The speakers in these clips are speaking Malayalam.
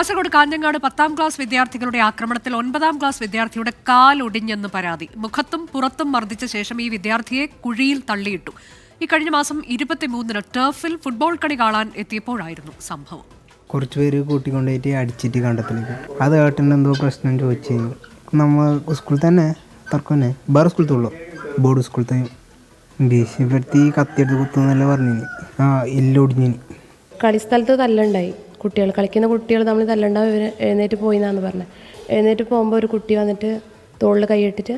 കാസർഗോഡ് കാഞ്ഞങ്ങാട് പത്താം ക്ലാസ് വിദ്യാർത്ഥികളുടെ ആക്രമണത്തിൽ ഒൻപതാം ക്ലാസ് വിദ്യാർത്ഥിയുടെ കാലൊടിഞ്ഞെന്ന് പരാതി. മുഖത്തും പുറത്തും മർദ്ദിച്ച ശേഷം ഈ വിദ്യാർത്ഥിയെ കുഴിയിൽ തള്ളിയിട്ടു. ഈ കഴിഞ്ഞ മാസം ഇരുപത്തിമൂന്നിന് ടർഫിൽ ഫുട്ബോൾ കളി കാണാൻ എത്തിയപ്പോഴായിരുന്നു സംഭവം. കുറച്ച് പേര് കൂട്ടിക്കൊണ്ടുപോയിട്ട് അടിച്ചിട്ട് കണ്ടത്തിലേക്ക്. അത് ഏട്ടന്റെ എന്തോ പ്രശ്നം ചോദിച്ചു നമ്മൾ സ്കൂളിൽ തന്നെ തർക്കം തന്നെ വേറെ സ്കൂളത്തെ ഉള്ളു? ബോർഡ് സ്കൂളത്തെ ഭീഷണിപ്പെടുത്തി കത്തിയെടുത്ത് കുത്തുന്നല്ലേ പറഞ്ഞു ആ എല്ലൊടിഞ്ഞിന് കളിസ്ഥലത്ത് തല്ലുണ്ടായി. കുട്ടികൾ കളിക്കുന്ന കുട്ടികൾ നമ്മൾ തല്ലണ്ട ഇവർ എഴുന്നേറ്റ് പോയി എന്നാണ് പറഞ്ഞത് എഴുന്നേറ്റ് പോകുമ്പോൾ ഒരു കുട്ടി വന്നിട്ട് തോളിൽ കൈയിട്ടിട്ട്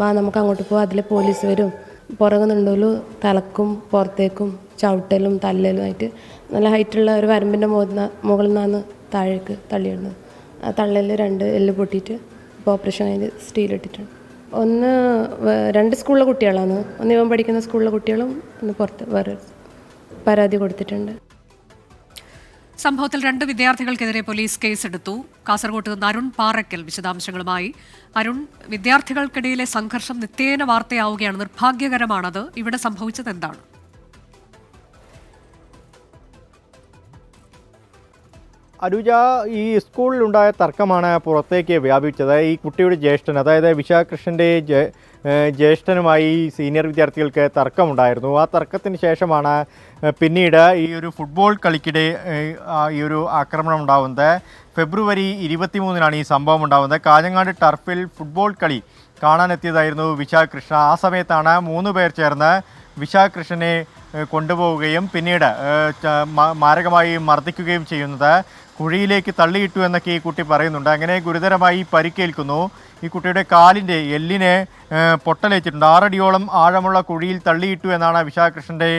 വാ നമുക്ക് അങ്ങോട്ട് പോകാം അതിൽ പോലീസ് വരും. പുറകെ നിന്നോലും തലക്കും പുറത്തേക്കും ചവിട്ടലും തല്ലലും ആയിട്ട് നല്ല ഹൈറ്റുള്ള ഒരു വരമ്പിന്റെ മുകളിൽ മുകളിൽ നിന്നാണ് താഴേക്ക് തള്ളിയിടുന്നത്. ആ തള്ളലിൽ രണ്ട് എല്ല് പൊട്ടിയിട്ട് ഇപ്പോൾ ഓപ്പറേഷൻ കഴിഞ്ഞ് സ്റ്റീലിട്ടിട്ടുണ്ട്. ഒന്ന് രണ്ട് സ്കൂളിലെ കുട്ടികളാണ്. ഒന്ന് ഇവൻ പഠിക്കുന്ന സ്കൂളിലെ കുട്ടികളും ഒന്ന് പുറത്ത് വേറെ പരാതി കൊടുത്തിട്ടുണ്ട്. സംഭവത്തിൽ രണ്ട് വിദ്യാർത്ഥികൾക്കെതിരെ പോലീസ് കേസെടുത്തു. കാസർഗോട്ട് നിന്ന് അരുൺ പാറയ്ക്കൽ വിശദാംശങ്ങളുമായി. അരുൺ വിദ്യാർത്ഥികൾക്കിടയിലെ സംഘർഷം നിത്യേന വാർത്തയാവുകയാണ്. നിർഭാഗ്യകരമാണത്. ഇവിടെ സംഭവിച്ചത് എന്താണ് അനുജ ഈ സ്കൂളിലുണ്ടായ തർക്കമാണ് പുറത്തേക്ക് വ്യാപിച്ചത്. ഈ കുട്ടിയുടെ ജ്യേഷ്ഠൻ അതായത് വിശാകൃഷ്ണന്റെ ജ്യേഷ്ഠനുമായി സീനിയർ വിദ്യാർത്ഥികൾക്ക് തർക്കമുണ്ടായിരുന്നു. ആ തർക്കത്തിന് ശേഷമാണ് പിന്നീട് ഈ ഒരു ഫുട്ബോൾ കളിക്കിടെ ഈ ഒരു ആക്രമണം ഉണ്ടാവുന്നത്. ഫെബ്രുവരി ഇരുപത്തിമൂന്നിനാണ് ഈ സംഭവം ഉണ്ടാവുന്നത്. കാഞ്ഞങ്ങാട് ടർഫിൽ ഫുട്ബോൾ കളി കാണാനെത്തിയതായിരുന്നു വിശാഖൃഷ്ണ ആ സമയത്താണ് മൂന്ന് പേർ ചേർന്ന് വിശാഖൃഷ്ണനെ കൃഷ്ണനെ കൊണ്ടുപോവുകയും പിന്നീട് മാരകമായി മർദ്ദിക്കുകയും ചെയ്യുന്നത്. കുഴിയിലേക്ക് തള്ളിയിട്ടു എന്നൊക്കെ ഈ കുട്ടി പറയുന്നുണ്ട്. അങ്ങനെ ഗുരുതരമായി പരിക്കേൽക്കുന്നു. ഈ കുട്ടിയുടെ കാലിന്റെ എല്ലിനെ പൊട്ടലേറ്റിട്ടുണ്ട്. ആറടിയോളം ആഴമുള്ള കുഴിയിൽ തള്ളിയിട്ടു എന്നാണ് വിശാഖൃഷ്ണന്റെ കൃഷ്ണന്റെ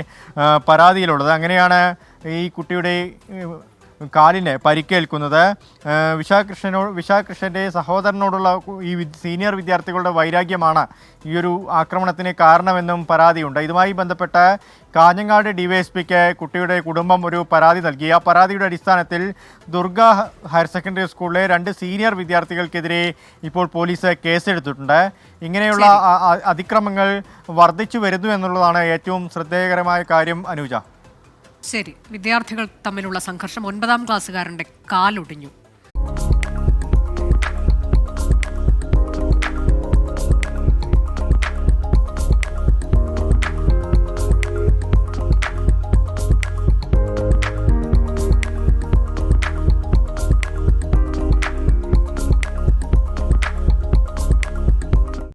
പരാതിയിലുള്ളത്. അങ്ങനെയാണ് ഈ കുട്ടിയുടെ കാലിന് പരിക്കേൽക്കുന്നത്. വിശാകൃഷ്ണനോട് വിശാകൃഷ്ണന്റെ സഹോദരനോടുള്ള ഈ സീനിയർ വിദ്യാർത്ഥികളുടെ വൈരാഗ്യമാണ് ഈ ഒരു ആക്രമണത്തിന് കാരണമെന്നും പരാതിയുണ്ട്. ഇതുമായി ബന്ധപ്പെട്ട് കാഞ്ഞങ്ങാട് ഡിവൈഎസ്പിക്ക് കുട്ടിയുടെ കുടുംബം ഒരു പരാതി നൽകി. ആ പരാതിയുടെ അടിസ്ഥാനത്തിൽ ദുർഗ ഹയർ സെക്കൻഡറി സ്കൂളിലെ രണ്ട് സീനിയർ വിദ്യാർത്ഥികൾക്കെതിരെ ഇപ്പോൾ പോലീസ് കേസെടുത്തിട്ടുണ്ട്. ഇങ്ങനെയുള്ള അതിക്രമങ്ങൾ വർദ്ധിച്ചു വരുന്നു എന്നുള്ളതാണ് ഏറ്റവും ശ്രദ്ധേയകരമായ കാര്യം അനുജ. ശരി. വിദ്യാർത്ഥികൾ തമ്മിലുള്ള സംഘർഷം ഒൻപതാം ക്ലാസ്സുകാരന്റെ കാലൊടിഞ്ഞു.